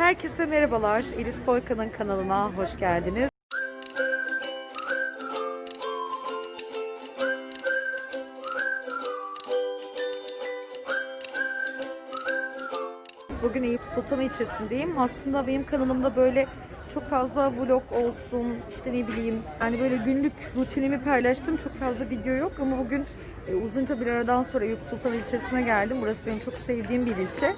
Herkese merhabalar. Elif Soykan'ın kanalına hoş geldiniz. Bugün Eyüp Sultan ilçesindeyim. Aslında benim kanalımda böyle çok fazla vlog olsun, işte ne bileyim, yani böyle günlük rutinimi paylaştım. Çok fazla video yok ama bugün e, uzunca bir aradan sonra Eyüp Sultan ilçesine geldim. Burası benim çok sevdiğim bir ilçe.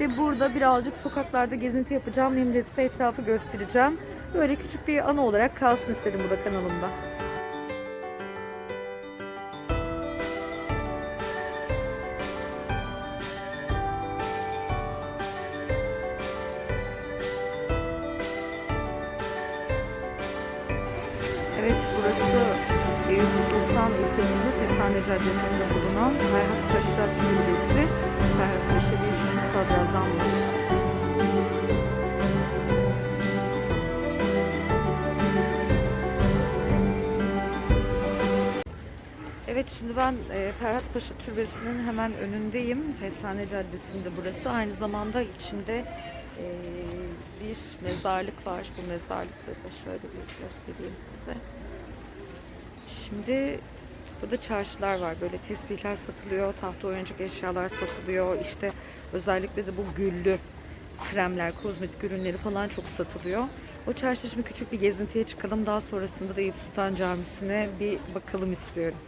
Ve burada birazcık sokaklarda gezinti yapacağım. Hem de size etrafı göstereceğim. Böyle küçük bir anı olarak kalsın istedim bu da kanalımda. Fesane Caddesi'nde bulunan Ferhat Paşa Türbesi. Ferhat Paşa bir sadrazamdır. Evet şimdi ben e, Ferhat Paşa Türbesi'nin hemen önündeyim. Fesane Caddesi'nde burası. Aynı zamanda içinde e, bir mezarlık var. Bu mezarlıkları da şöyle bir göstereyim size. Şimdi burada çarşılar var. Böyle tesbihler satılıyor, tahta oyuncak eşyalar satılıyor. İşte özellikle de bu güllü kremler, kozmetik ürünleri falan çok satılıyor. O çarşıda şimdi küçük bir gezintiye çıkalım. Daha sonrasında da Eyüp Sultan Camisi'ne bir bakalım istiyorum.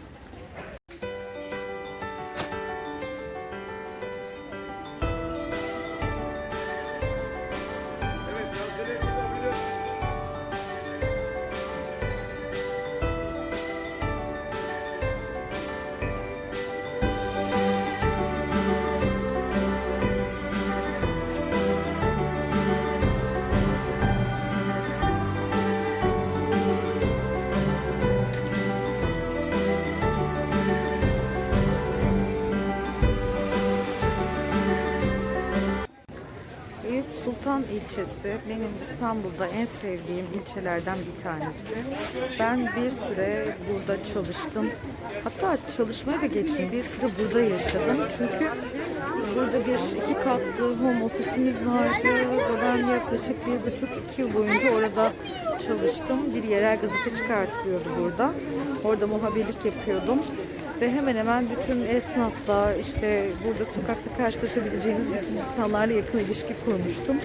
Sultan ilçesi benim İstanbul'da en sevdiğim ilçelerden bir tanesi. Ben bir süre burada çalıştım. Hatta çalışmaya da geçtim. Bir süre burada yaşadım. Çünkü burada bir iki katlı home ofisimiz vardı. Ben yaklaşık bir buçuk iki yıl boyunca orada çalıştım. Bir yerel gazete çıkartılıyordu burada. Orada muhabirlik yapıyordum. Ve hemen hemen bütün esnafla işte burada sokakta karşılaşabileceğiniz bütün insanlarla yakın ilişki kurmuştum.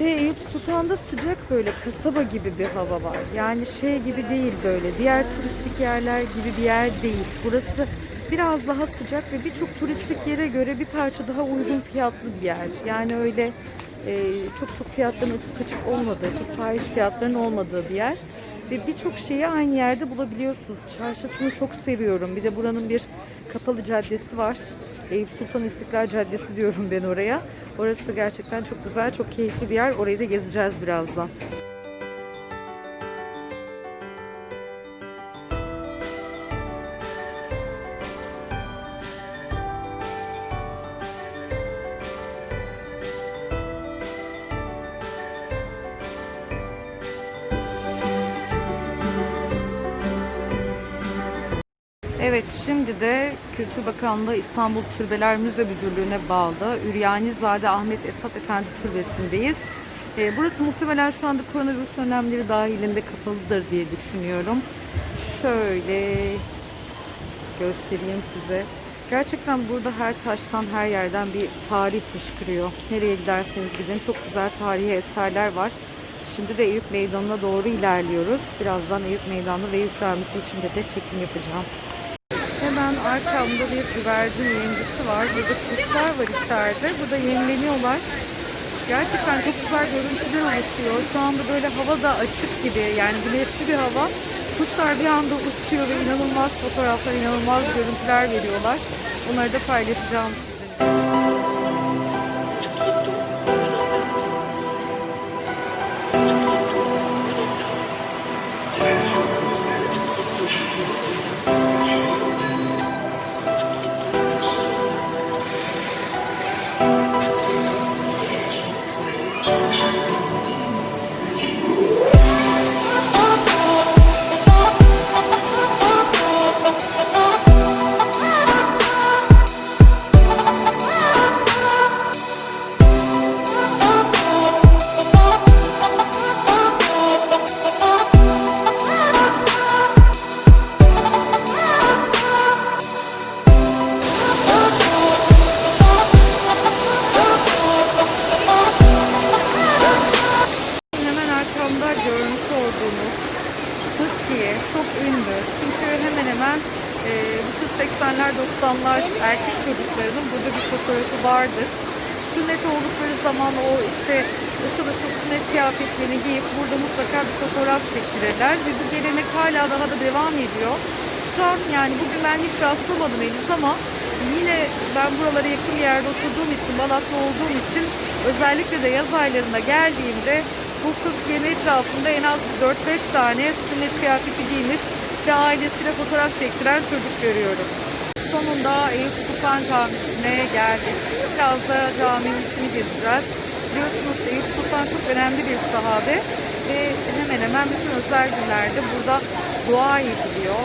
Ve Eyüp Sultan'da sıcak böyle kasaba gibi bir hava var. Yani şey gibi değil böyle diğer turistik yerler gibi bir yer değil. Burası biraz daha sıcak ve birçok turistik yere göre bir parça daha uygun fiyatlı bir yer. Yani öyle e, çok çok fiyatların uçuk kaçık olmadığı, çok fahiş fiyatların olmadığı bir yer. Ve birçok şeyi aynı yerde bulabiliyorsunuz. Çarşısını çok seviyorum. Bir de buranın bir kapalı caddesi var. Eyüp Sultan İstiklal Caddesi diyorum ben oraya. Orası da gerçekten çok güzel, çok keyifli bir yer. Orayı da gezeceğiz birazdan. Evet, şimdi de Kültür Bakanlığı İstanbul Türbeler Müze Müdürlüğü'ne bağlı Üryanizade Ahmet Esat Efendi Türbesi'ndeyiz. Ee, burası muhtemelen şu anda koronavirüs önlemleri dahilinde kapalıdır diye düşünüyorum. Şöyle göstereyim size. Gerçekten burada her taştan, her yerden bir tarih fışkırıyor. Nereye giderseniz gidin çok güzel tarihi eserler var. Şimdi de Eyüp Meydanı'na doğru ilerliyoruz. Birazdan Eyüp Meydanı ve Eyüp Camisi içinde de çekim yapacağım. Hemen arkamda bir güvercin yengisi var. Burada kuşlar var içeride. Burada yemleniyorlar. Gerçekten çok güzel görüntüler oluşuyor. Şu anda böyle hava da açık gibi. Yani güneşli bir hava. Kuşlar bir anda uçuyor ve inanılmaz fotoğraflar, inanılmaz görüntüler veriyorlar. Bunları da paylaşacağım çok ünlü. Çünkü hemen hemen e, bütün 80'ler 90'lar erkek çocuklarının burada bir fotoğrafı vardır. Sünnet oldukları zaman o işte ışıl ışıl sünnet kıyafetlerini giyip burada mutlaka bir fotoğraf çektirirler ve bu gelenek hala daha da devam ediyor. Şu an yani bugün ben hiç rastlamadım henüz ama yine ben buralara yakın bir yerde oturduğum için, Balat'ta olduğum için özellikle de yaz aylarında geldiğimde bu kız gemi etrafında en az 4-5 tane sünnet kıyafeti giymiş ve ailesiyle fotoğraf çektiren çocuk görüyorum. Sonunda Eyüp Sultan Camisi'ne geldik. Biraz da caminin içini gezeceğiz. Biliyorsunuz Eyüp Sultan çok önemli bir sahabe ve hemen hemen bütün özel günlerde burada dua ediliyor.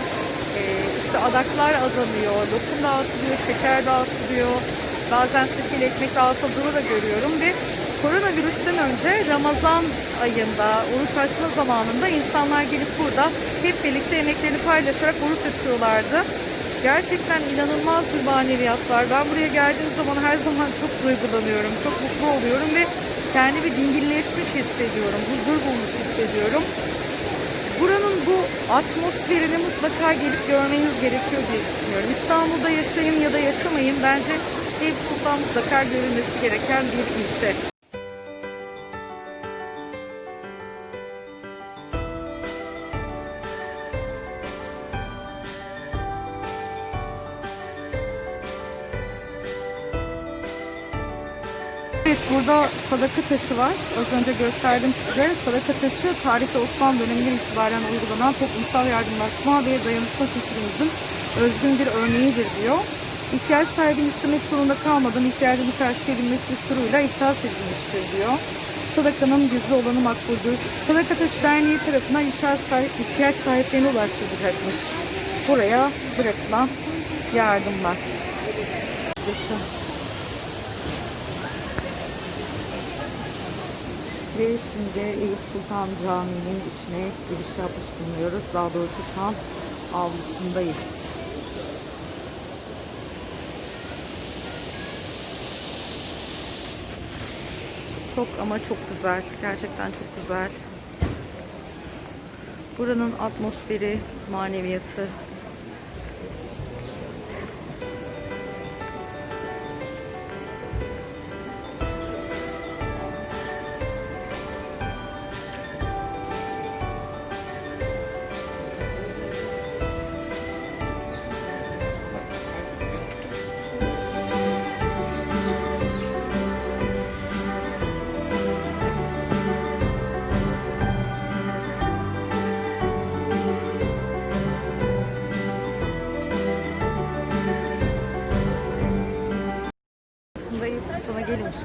Ee, işte adaklar azalıyor, lokum dağıtılıyor, şeker dağıtılıyor. Bazen sirkeli ekmek dağıtıldığını da görüyorum ve koronavirüsten önce Ramazan ayında, oruç açma zamanında insanlar gelip burada hep birlikte yemeklerini paylaşarak oruç açıyorlardı. Gerçekten inanılmaz bir maneviyat var. Ben buraya geldiğim zaman her zaman çok duygulanıyorum, çok mutlu oluyorum ve kendimi dinginleşmiş hissediyorum, huzur bulmuş hissediyorum. Buranın bu atmosferini mutlaka gelip görmeniz gerekiyor diye düşünüyorum. İstanbul'da yaşayın ya da yaşamayın bence Eyüp Sultan mutlaka görülmesi gereken bir ilçe. Evet burada sadaka taşı var. Az önce gösterdim size. Sadaka taşı tarihte Osmanlı döneminden itibaren uygulanan toplumsal yardımlaşma ve dayanışma kültürümüzün özgün bir örneğidir diyor. İhtiyaç sahibinin istemek zorunda kalmadan ihtiyacını karşılayabilmesi üsuluyla ihtas edilmiştir diyor. Sadakanın gizli olanı makbuldür. Sadaka Taşı Derneği tarafından ihtiyaç, sahip, ihtiyaç sahiplerine ulaştırılacakmış. Buraya bırakılan yardımlar. Yaşa. Ve şimdi Eyüp Sultan Camii'nin içine giriş yapmış bulunuyoruz. Daha doğrusu şu an avlusundayız. Çok ama çok güzel. Gerçekten çok güzel. Buranın atmosferi, maneviyatı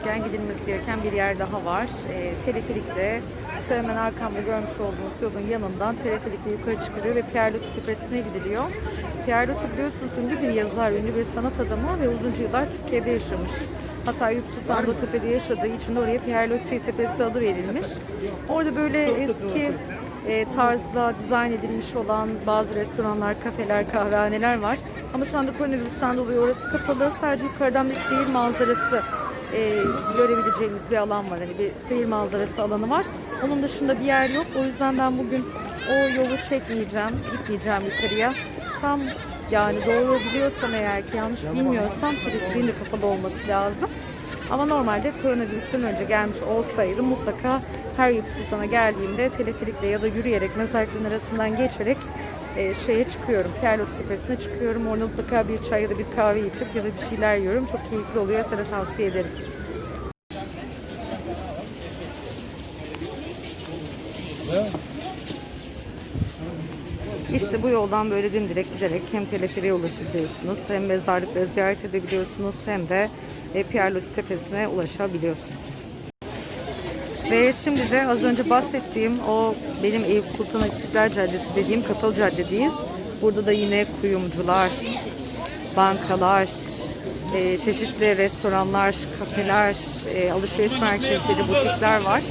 Sultan'a gelinmişken gidilmesi gereken bir yer daha var. E, teleferikle şu hemen arkamda görmüş olduğunuz yolun yanından teleferikle yukarı çıkılıyor ve Pierre Loti Tepesi'ne gidiliyor. Pierre Loti biliyorsunuz ünlü bir yazar, ünlü bir sanat adamı ve uzunca yıllar Türkiye'de yaşamış. Hatta Eyüp Sultan tepede yaşadığı için oraya Pierre Loti Tepesi adı verilmiş. Orada böyle eski e, tarzda dizayn edilmiş olan bazı restoranlar, kafeler, kahvehaneler var. Ama şu anda koronavirüsten dolayı orası kapalı. Sadece yukarıdan bir seyir manzarası e, görebileceğiniz bir alan var. Hani bir seyir manzarası alanı var. Onun dışında bir yer yok. O yüzden ben bugün o yolu çekmeyeceğim, gitmeyeceğim yukarıya. Tam yani doğru biliyorsam eğer ki yanlış bilmiyorsam turistin de kapalı olması lazım. Ama normalde koronavirüsten önce gelmiş olsaydım mutlaka her Eyüp Sultan'a geldiğimde teleferikle ya da yürüyerek mezarlıkların arasından geçerek e, şeye çıkıyorum. Kerlot Tepesi'ne çıkıyorum. Orada mutlaka bir çay ya da bir kahve içip ya da bir şeyler yiyorum. Çok keyifli oluyor. De tavsiye ederim. İşte bu yoldan böyle dimdirek giderek hem teleferiğe ulaşabiliyorsunuz, hem mezarlıkları ziyaret edebiliyorsunuz, hem de e, Pierre Loti Tepesi'ne ulaşabiliyorsunuz. Ve şimdi de az önce bahsettiğim o benim Eyüp Sultan İstiklal Caddesi dediğim kapalı caddedeyiz. Burada da yine kuyumcular, bankalar, e, çeşitli restoranlar, kafeler, e, alışveriş merkezleri, butikler var.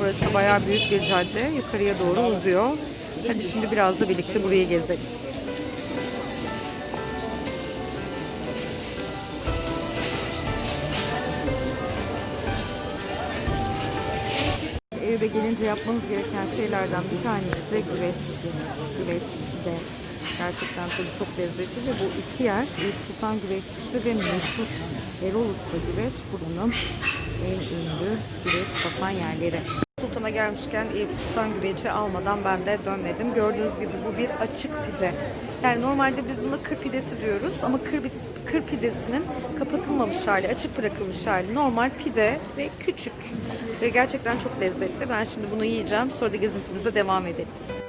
Burası bayağı büyük bir cadde. Yukarıya doğru uzuyor. Hadi şimdi biraz da birlikte burayı gezelim. Gelince yapmanız gereken şeylerden bir tanesi de güveç. Güveç, pide. Gerçekten tadı çok lezzetli ve bu iki yer Eyüp Sultan Güveççisi ve meşhur Erol Usta Güveç buranın en ünlü güveç satan yerleri. Sultan'a gelmişken Eyüp Sultan Güveci almadan ben de dönmedim. Gördüğünüz gibi bu bir açık pide. Yani normalde biz buna kır pidesi diyoruz ama kır, kır pidesinin kapatılmamış hali, açık bırakılmış hali. Normal pide ve küçük. Ve gerçekten çok lezzetli. Ben şimdi bunu yiyeceğim. Sonra da gezintimize devam edelim.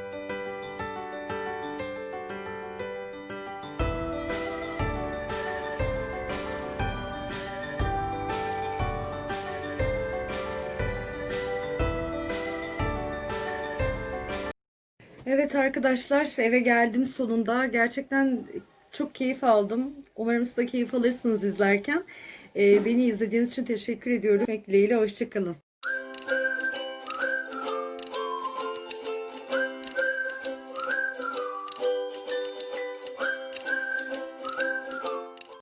Evet arkadaşlar eve geldim sonunda. Gerçekten çok keyif aldım. Umarım siz de keyif alırsınız izlerken. Ee, beni izlediğiniz için teşekkür ediyorum. Dileğiyle hoşçakalın.